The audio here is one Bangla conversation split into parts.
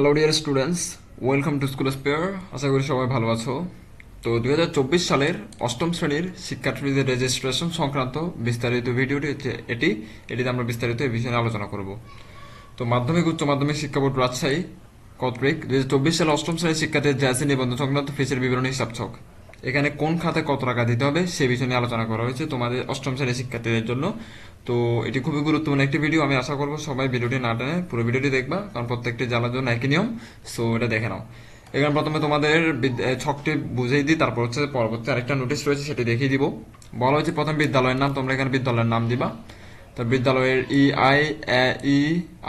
Hello dear students welcome to school spare আশা করি সবাই ভালো আছো। তো দু হাজার চব্বিশ সালের অষ্টম শ্রেণির শিক্ষার্থীদের রেজিস্ট্রেশন সংক্রান্ত বিস্তারিত ভিডিওটি হচ্ছে এটি। এটিতে আমরা বিস্তারিত এই বিষয়ে আলোচনা করব। তো মাধ্যমিক, উচ্চ মাধ্যমিক শিক্ষা বোর্ড রাজশাহী কর্তৃক দু সালে অষ্টম শ্রেণির শিক্ষার্থীদের জাসি নিবন্ধন সংক্রান্ত ফিসের বিবরণী হিসাব ছক। এখানে কোন খাতে কত টাকা দিতে হবে সে বিষয়ে নিয়ে আলোচনা করা হয়েছে তোমাদের অষ্টম শ্রেণির শিক্ষার্থীদের জন্য। তো এটি খুবই গুরুত্বপূর্ণ একটি ভিডিও আমি আশা করব সবাই ভিডিওটি না টেনে পুরো ভিডিওটি দেখবা, কারণ প্রত্যেকটি জ্বালার জন্য একই নিয়ম। সো এটা দেখে নাও। এখানে প্রথমে তোমাদের ছকটি বুঝিয়ে দিই, তারপর হচ্ছে পরবর্তী আরেকটা নোটিশ রয়েছে, সেটি দেখিয়ে দিব। বলা হয়েছে প্রথম বিদ্যালয়ের নাম, তোমরা এখানে বিদ্যালয়ের নাম দিবা। তো বিদ্যালয়ের E I E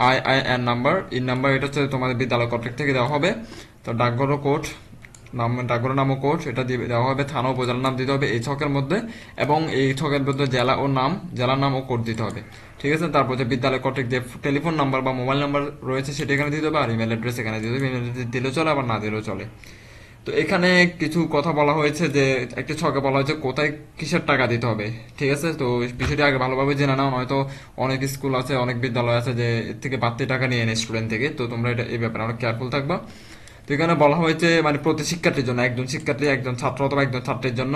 I I N number E number এটা হচ্ছে তোমাদের বিদ্যালয় কর্তৃক থেকে দেওয়া হবে। তো ডাকঘর কোড নাম ডাকঘর নাম ও কোড এটা দিয়ে দেওয়া হবে, থানা উপজেলার নাম দিতে হবে এই ছকের মধ্যে এবং এই ছকের মধ্যে জেলা ও নাম, জেলার নাম ও কোড দিতে হবে। ঠিক আছে? তারপর যে বিদ্যালয় কর্তৃক যে টেলিফোন নাম্বার বা মোবাইল নাম্বার রয়েছে সেটা এখানে দিতে হবে আর ইমেল অ্যাড্রেস এখানে দিতে হবে। ইমেল অ্যাড্রেস দিলেও চলে, আবার না দিলেও চলে। তো এখানে কিছু কথা বলা হয়েছে যে একটি ছকে বলা হয়েছে কোথায় কিসের টাকা দিতে হবে। ঠিক আছে? তো বিষয়টি আগে ভালোভাবে জেনে নাও, নয়তো অনেক স্কুল আছে, অনেক বিদ্যালয় আছে যে এর থেকে বাড়তি টাকা নিয়ে নেয় স্টুডেন্ট থেকে। তো তোমরা এটা এই ব্যাপারে অনেক কেয়ারফুল থাকবা। তো এখানে বলা হয়েছে মানে প্রতি শিক্ষার্থীর জন্য, একজন শিক্ষার্থী, একজন ছাত্র অথবা একজন ছাত্রীর জন্য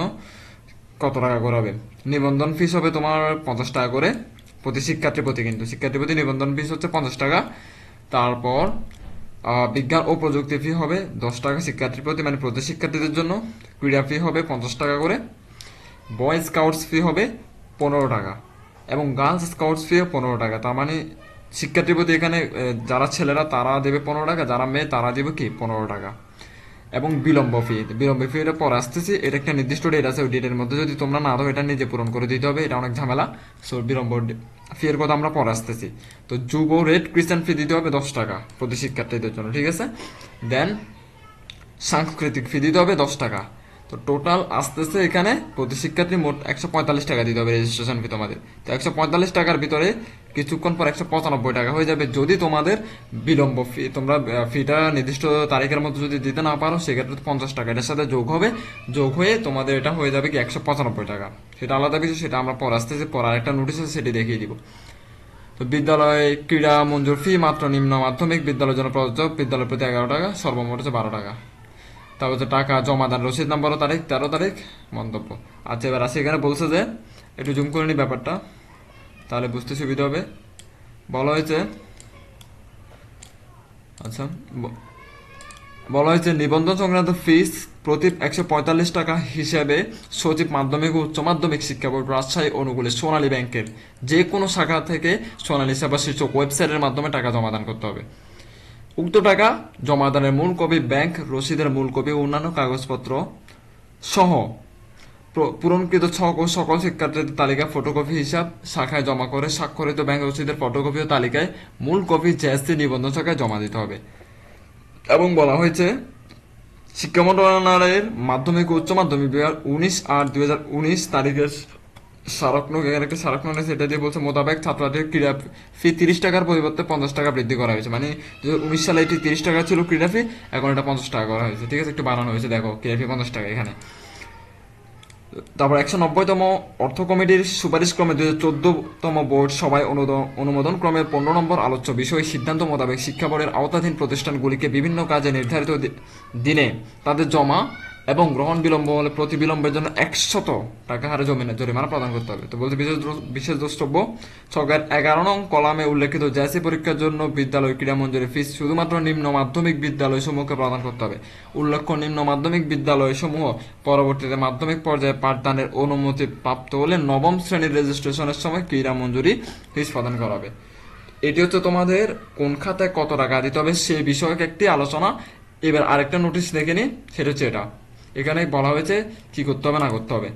কত টাকা করে হবে? নিবন্ধন ফিস হবে তোমার পঞ্চাশ টাকা করে প্রতি শিক্ষার্থী প্রতি কিন্তু। শিক্ষার্থী প্রতি নিবন্ধন ফিস হচ্ছে পঞ্চাশ টাকা। তারপর বিজ্ঞান ও প্রযুক্তি ফি হবে দশ টাকা শিক্ষার্থীর প্রতি মানে প্রতি শিক্ষার্থীদের জন্য। ক্রীড়া ফি হবে পঞ্চাশ টাকা করে। বয় স্কাউটস ফি হবে পনেরো টাকা এবং গার্লস স্কাউটস ফি পনেরো টাকা। তার মানে শিক্ষার্থীর প্রতি এখানে যারা ছেলেরা তারা দেবে পনেরো টাকা, যারা মেয়ে তারা দেবে কি? পনেরো টাকা। এবং বিলম্ব ফি বিলম্ব ফি এটা পরে আসতেছি, এটা একটা নির্দিষ্ট ডেট আছে, ওই ডেটের মধ্যে যদি তোমরা না দাও, এটা নিজে পূরণ করে দিতে হবে, এটা অনেক ঝামেলা। সো বিলম্ব ফি এর কথা আমরা পরে আসতেছি। তো যুব রেড ক্রিশ্চান ফি দিতে হবে দশ টাকা প্রতি শিক্ষার্থীদের জন্য, ঠিক আছে? দেন সাংস্কৃতিক ফি দিতে হবে দশ টাকা। তো টোটাল আসতেছে এখানে প্রতি শিক্ষার্থী মোট একশো পঁয়তাল্লিশ টাকা দিতে হবে রেজিস্ট্রেশন ফি তোমাদের। তো একশো পঁয়তাল্লিশ টাকার ভিতরে কিছুক্ষণ পর একশো পঁচানব্বই টাকা হয়ে যাবে যদি তোমাদের বিলম্ব ফি তোমরা ফিটা নির্দিষ্ট তারিখের মধ্যে যদি দিতে না পারো, সেক্ষেত্রে পঞ্চাশ টাকা। এটার সাথে যোগ হবে, যোগ হয়ে তোমাদের এটা হয়ে যাবে কি একশো পঁচানব্বই টাকা। সেটা আলাদা বিষয়, সেটা আমরা পর আসতেছি, পর আরেকটা নোটিশ আছে, সেটি দেখিয়ে দিব। তো বিদ্যালয় ক্রীড়া মঞ্জুর ফি মাত্র নিম্ন মাধ্যমিক বিদ্যালয়ের জন্য প্রযোজ্য বিদ্যালয় প্রতি এগারো টাকা, সর্বমোট হচ্ছে বারো টাকা। তারপর হচ্ছে টাকা জমা দান। রসিদ নাম্বার ও তারিখ, তেরো তারিখ, মন্তব্য। আচ্ছা এবার আসি এখানে, বলছে যে, একটু জুম করে নি ব্যাপারটা। তাহলে বুঝতে সুবিধা হবে। বলা হয়েছে আচ্ছা বলা হয়েছে, নিবন্ধন সংক্রান্ত ফিস প্রতি একশো পঁয়তাল্লিশ টাকা হিসেবে সচিব মাধ্যমিক ও উচ্চ মাধ্যমিক শিক্ষা বোর্ড রাজশাহী অনুকূলে সোনালী ব্যাংকের যে কোনো শাখা থেকে সোনালী সেবা শীর্ষক ওয়েবসাইটের মাধ্যমে টাকা জমাদান করতে হবে। উক্ত টাকা জমাদানের মূল কপি ব্যাংক রসিদের মূল কপি ও অন্যান্য কাগজপত্র সহ পূরণকৃত ছক ও সকল শিক্ষার্থীদের তালিকা ফটোকপি হিসাব শাখায় জমা করে স্বাক্ষরিত ব্যাংক রসিদের ফটোকপি ও তালিকায় মূল কপি জেএসসি নিবন্ধন শাখায় জমা দিতে হবে। এবং বলা হয়েছে, শিক্ষা মন্ত্রণালয়ের মাধ্যমিক উচ্চ মাধ্যমিক বিভাগ উনিশ আট দুই হাজার উনিশ তারিখের স্মারক নোট এখানে একটা স্মারক নোট আছে এটা দিয়ে বলছে মোতাবেক ছাত্রছাত্রীর ক্রীড়া ফি তিরিশ টাকার পরিবর্তে পঞ্চাশ টাকা বৃদ্ধি করা হয়েছে। মানে উনিশ সালে এটি তিরিশ টাকা ছিল ক্রীড়া ফি, এখন এটা পঞ্চাশ টাকা করা হয়েছে। ঠিক আছে, একটু বাড়ানো হয়েছে, দেখো, ক্রীড়া ফি পঞ্চাশ টাকা এখানে। তারপর একশো নব্বইতম অর্থ কমিটির সুপারিশ ক্রমে দুই চোদ্দতম বোর্ড সভায় অনুমোদন ক্রমে পনেরো নম্বর আলোচ্য বিষয়, সিদ্ধান্ত মোতাবেক শিক্ষা বোর্ডের আওতাধীন প্রতিষ্ঠানগুলিকে বিভিন্ন কাজে নির্ধারিত দিনে তাদের জমা এবং গ্রহণ বিলম্ব হলে প্রতি বিলম্বের জন্য একশত টাকা হারে জমিনে জরিমানা প্রদান করতে হবে। তো বলতে বিশেষ বিশেষ দ্রষ্টব্য, ছকের এগারো নং কলামে উল্লেখিত জাসি পরীক্ষার জন্য বিদ্যালয় ক্রীড়া মঞ্জুরি ফিস শুধুমাত্র নিম্ন মাধ্যমিক বিদ্যালয় সমূহকে প্রদান করতে হবে। উল্লেখ্য, নিম্ন মাধ্যমিক বিদ্যালয় সমূহ পরবর্তীতে মাধ্যমিক পর্যায়ে পাঠদানের অনুমতি প্রাপ্ত হলে নবম শ্রেণির রেজিস্ট্রেশনের সময় ক্রীড়া মঞ্জুরি ফিস প্রদান করা হবে। এটি হচ্ছে তোমাদের কোন খাতায় কত টাকা দিতে হবে সেই বিষয়ক একটি আলোচনা। এবার আরেকটা নোটিশ দেখে নিই, সেটা হচ্ছে এটা। এখানে বলা হয়েছে কি করতে হবে, না করতে হবে।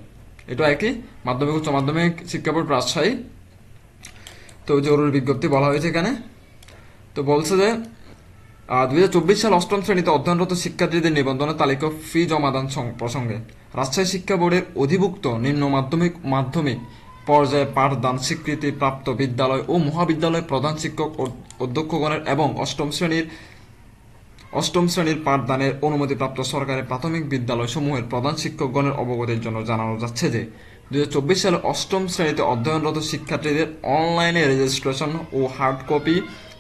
এটা একই, মাধ্যমিক, উচ্চ মাধ্যমিক শিক্ষা বোর্ড রাজশাহী। তো জরুরি বিজ্ঞপ্তি বলা হয়েছে এখানে। তো বলছে যে দুই হাজার চব্বিশ সাল অষ্টম শ্রেণীতে অধ্যয়নরত শিক্ষার্থীদের নিবন্ধনের তালিকা ফি জমাদান প্রসঙ্গে। রাজশাহী শিক্ষা বোর্ডের অধিভুক্ত নিম্ন মাধ্যমিক মাধ্যমিক পর্যায়ে পাঠদান স্বীকৃতি প্রাপ্ত বিদ্যালয় ও মহাবিদ্যালয় প্রধান শিক্ষক অধ্যক্ষগণের এবং অষ্টম শ্রেণির অষ্টম শ্রেণির পাঠদানের অনুমতিপ্রাপ্ত সরকারি প্রাথমিক বিদ্যালয় সমূহের প্রধান শিক্ষকগণের অবগতির জন্য জানানো যাচ্ছে যে দু হাজার চব্বিশ সালে অষ্টম শ্রেণীতে অধ্যয়নরত শিক্ষার্থীদের অনলাইনে রেজিস্ট্রেশন ও হার্ড কপি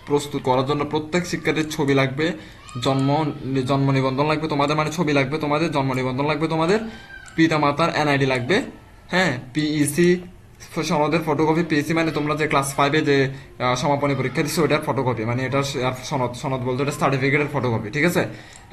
প্রস্তুত করার জন্য প্রত্যেক শিক্ষার্থীর ছবি লাগবে, জন্ম জন্ম নিবন্ধন লাগবে তোমাদের মানে ছবি লাগবে তোমাদের, জন্ম নিবন্ধন লাগবে তোমাদের পিতা মাতার এনআইডি লাগবে হ্যাঁ পিইসি সনদের ফটোকপি পিএসসি মানে তোমরা যে ক্লাস ফাইভে যে সমাপনী পরীক্ষা দিচ্ছ ওটার ফটোকপি মানে এটা সনদ সনদ বলতে ওটা সার্টিফিকেটের ফটোকপি ঠিক আছে?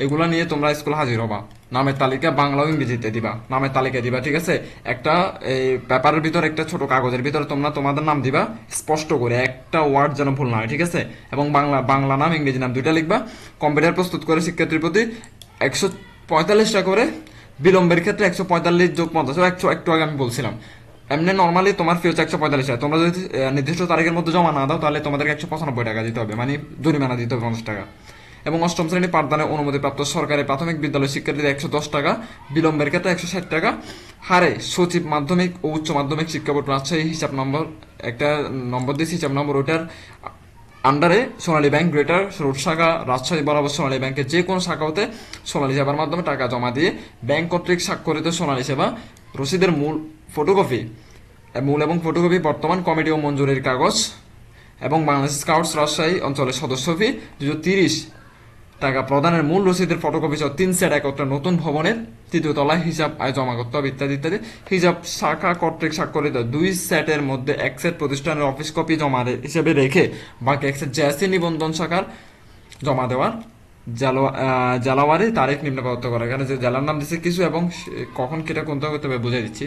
এগুলো নিয়ে তোমরা স্কুলে হাজির হবা। নামের তালিকা বাংলা ও ইংরেজিতে দিবা। নামের তালিকা দিবা, ঠিক আছে? একটা, এই পেপারের ভিতর, একটা ছোট কাগজের ভিতরে তোমরা তোমাদের নাম দিবা, স্পষ্ট করে, একটা ওয়ার্ড যেন ভুল না হয়, ঠিক আছে? এবং বাংলা বাংলা নাম, ইংরেজি নাম দুইটা লিখবা। কম্পিউটার প্রস্তুত করে শিক্ষার্থীর প্রতি একশো পঁয়তাল্লিশটা করে বিলম্বের ক্ষেত্রে একশো পঁয়তাল্লিশ যোগ পঞ্চাশ, একশো, একটু আগে আমি বলছিলাম। এমনি নর্মালি তোমার ফি হচ্ছে একশো পঁয়তাল্লিশ টাকা তোমরা যদি নির্দিষ্ট তারিখের মধ্যে জমা না দাও, তাহলে তোমাদেরকে একশো পঁচানব্বই টাকা দিতে হবে। মানে জরিমানা দিতে হবে পঞ্চাশ টাকা। এবং অষ্টম শ্রেণি পাঠদানে অনুমতিপ্রাপ্ত সরকারি প্রাথমিক বিদ্যালয় শিক্ষার্থীদের একশো দশ টাকা, বিলম্বের ক্ষেত্রে একশো ষাট টাকা। হারে সচিব মাধ্যমিক ও উচ্চ মাধ্যমিক শিক্ষা বোর্ড রাজশাহী হিসাব নম্বর, একটা নম্বর দিয়েছি, হিসাব নম্বর ওইটার আন্ডারে সোনালী ব্যাংক গ্রেটার রোড শাখা, রাজশাহী বরাবর সোনালী ব্যাংকের যে কোনো শাখা হতে সোনালী সেবার মাধ্যমে টাকা জমা দিয়ে ব্যাংক কর্তৃক স্বাক্ষরিত সোনালী সেবা রসিদের মূল ফটোকপি মূল এবং ফটোকপি বর্তমান কমিটি ও মঞ্জুরির কাগজ, এবং বাংলাদেশ স্কাউটস রাজশাহী অঞ্চলের সদস্য ফি দুশো তিরিশ টাকা প্রদানের মূল রসিদের ফটোকপি সহ তিন সেট একত্রে নতুন ভবনের তৃতীয় তলায় হিসাব আয় জমা করতে হবে, ইত্যাদি ইত্যাদি। হিসাব শাখা কর্তৃক স্বাক্ষরিত দুই সেটের মধ্যে এক সেট প্রতিষ্ঠানের অফিস কপি জমা হিসেবে রেখে বাকি এক সেট জ্যাসি নিবন্ধন শাখার জমা দেওয়ার জালাওয়ারি তারিখ নিম্ন প্রদত্ত করা। এখানে যে জেলার নাম দিচ্ছে কিছু এবং কখন কেটা কোনটা করতে হবে বুঝে দিচ্ছি।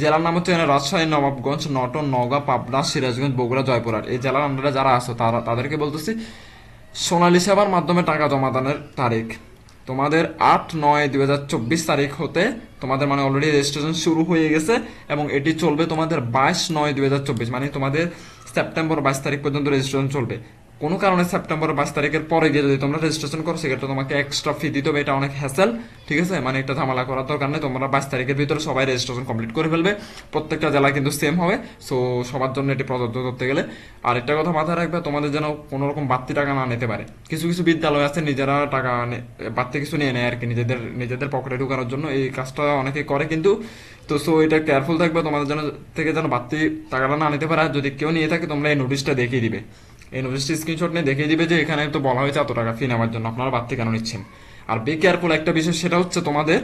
জেলার নাম হচ্ছে রাজশাহী, নবাবগঞ্জ, নটন, নওগাঁ, পাবনা, সিরাজগঞ্জ, বগুড়া, জয়পুরহাট। এই জেলার আন্ডারে যারা আছো তারা, তাদেরকে বলতেছি, সোনালী সেবার মাধ্যমে টাকা জমা দানের তারিখ। তোমাদের আট নয় দুই হাজার চব্বিশ তারিখ হতে তোমাদের মানে অলরেডি রেজিস্ট্রেশন শুরু হয়ে গেছে এবং এটি চলবে তোমাদের বাইশ নয় দুই হাজার চব্বিশ মানে তোমাদের সেপ্টেম্বর বাইশ তারিখ পর্যন্ত রেজিস্ট্রেশন চলবে। কোনো কারণে সেপ্টেম্বর বাইশ তারিখের পরে গিয়ে যদি তোমরা রেজিস্ট্রেশন করো, সেক্ষেত্রে তোমাকে এক্সট্রা ফি দিতে হবে। এটা অনেক হ্যাসেল ঠিক আছে? মানে একটা ঝামেলা করার দরকার নেই। তোমরা বাইশ তারিখের ভিতরে সবাই রেজিস্ট্রেশন কমপ্লিট করে ফেলবে। প্রত্যেকটা জেলা কিন্তু সেম হবে। সো সবার জন্য এটি প্রযোজ্য করতে গেলে। আর একটা কথা মাথায় রাখবে, তোমাদের যেন কোনো রকম বাড়তি টাকা না নিতে পারে। কিছু কিছু বিদ্যালয় আছে, নিজেরা টাকা বাড়তি কিছু নিয়ে নেয় আর কি, নিজেদের নিজেদের পকেটে ঢুকানোর জন্য। এই কাজটা অনেকে করে কিন্তু। তো সো এটা কেয়ারফুল থাকবে। তোমাদের যেন থেকে যেন বাড়তি টাকাটা না নিতে পারে। আর যদি কেউ নিয়ে থাকে, তোমরা এই নোটিশটা দেখিয়ে দিবে। এই নোটিশটি স্ক্রিনশট নিয়ে দেখিয়ে দিবে যে এখানে তো বলা হয়েছে এত টাকা ফি নেওয়ার জন্য, আপনারা বাড়তি কেন নিচ্ছেন? আর বি কেয়ারফুল একটা বিষয়, সেটা হচ্ছে তোমাদের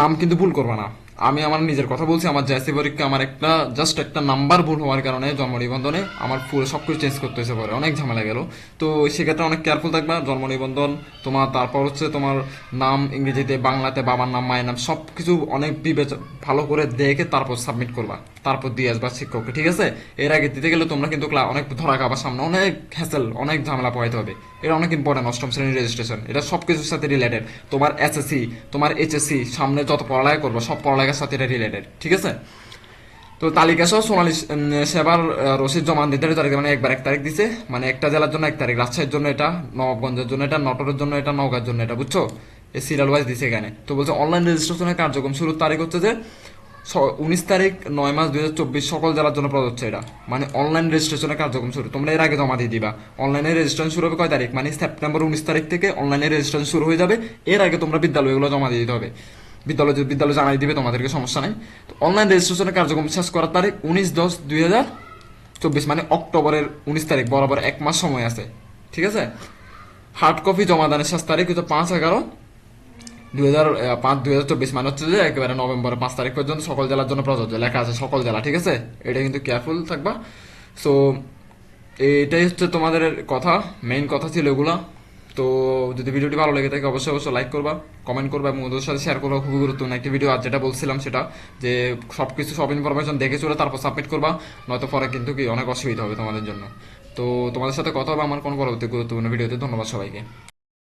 নাম কিন্তু ভুল করবে না। আমি আমার নিজের কথা বলছি, আমার জাসি পরীক্ষা, আমার একটা জাস্ট একটা নাম্বার ভুল হওয়ার কারণে জন্ম নিবন্ধনে আমার পুরো সব কিছু চেঞ্জ করতে হয়েছে পরে, অনেক ঝামেলা গেল। তো সেক্ষেত্রে অনেক কেয়ারফুল থাকবে জন্ম নিবন্ধন তোমার তারপর হচ্ছে তোমার নাম ইংরেজিতে, বাংলাতে, বাবার নাম, মায়ের নাম সব কিছু অনেক বিবেচনা ভালো করে দেখে তারপর সাবমিট করবা। তারপর দিয়ে আসবা শিক্ষককে, ঠিক আছে? এর আগে দিতে গেলে তোমরা কিন্তু অনেক ধরা খাবার সামনে, অনেক হ্যাসেল অনেক ঝামেলা পোহাইতে হবে। এটা অনেক ইম্পর্টেন্ট অষ্টম শ্রেণির রেজিস্ট্রেশন এটা সব কিছুর সাথে রিলেটেড তোমার এসএসসি তোমার এইচএসসি সামনে যত পড়ালেখা করব, সব পড়ালেখার সাথে এটা রিলেটেড ঠিক আছে? তো তালিকা সহ সোনালী সেবার রসিদ জমা দিতে তারিখ মানে একবার এক তারিখ দিছে। মানে একটা জেলার জন্য এক তারিখ, রাজশাহীর জন্য এটা, নবাবগঞ্জের জন্য এটা, নটরের জন্য এটা, নওগাঁর জন্য এটা, বুঝছ? এই সিরিয়াল ওয়াইজ দিছে এখানে। তো বলছে অনলাইন রেজিস্ট্রেশনের কার্যক্রম শুরুর তারিখ হচ্ছে যে উনিশ তারিখ নয় মাস দুই হাজার চব্বিশ সকল জেলার জন্য প্রযোজ্য এটা। মানে অনলাইন রেজিস্ট্রেশনের কার্যক্রম শুরু। তোমরা এর আগে জমা দিয়ে দিবা। অনলাইনে রেজিস্ট্রেশন শুরু হবে কয় তারিখ? মানে সেপ্টেম্বর উনিশ তারিখ থেকে অনলাইনে রেজিস্ট্রেশন শুরু হয়ে যাবে। এর আগে তোমরা বিদ্যালয়গুলো জমা দিয়ে দিতে হবে। বিদ্যালয় বিদ্যালয় জানাই দিবে, তোমাদেরকে সমস্যা নাই। তো অনলাইন রেজিস্ট্রেশনের কার্যক্রম শেষ করার তারিখ উনিশ দশ দুই হাজার চব্বিশ। মানে অক্টোবরের উনিশ তারিখ, বরাবর এক মাস সময় আছে। ঠিক আছে? হার্ড কপি জমা দানের শেষ তারিখ হচ্ছে পাঁচ এগারো দুই হাজার পাঁচ দুই হাজার চব্বিশ মানে হচ্ছে যে একেবারে নভেম্বরের পাঁচ তারিখ পর্যন্ত সকল জেলার জন্য প্রযোজ্য। লেখা আছে সকল জেলা, ঠিক আছে? এটা কিন্তু কেয়ারফুল থাকবা। সো এটাই হচ্ছে তোমাদের কথা মেইন কথা ছিল এগুলা। তো, যদি ভিডিওটি ভালো লেগে থাকে, অবশ্যই অবশ্যই লাইক করবা কমেন্ট করবা এবং ওদের সাথে শেয়ার করবা। খুবই গুরুত্বপূর্ণ একটি ভিডিও আর যেটা বলছিলাম সেটা যে সব কিছু সব ইনফরমেশন দেখে চলে তারপর সাবমিট করবা, নয়তো পরে কিন্তু কি অনেক অসুবিধা হবে তোমাদের জন্য। তো, তোমাদের সাথে কথা হবে আমার কোনো পরবর্তী গুরুত্বপূর্ণ ভিডিওতে ধন্যবাদ সবাইকে।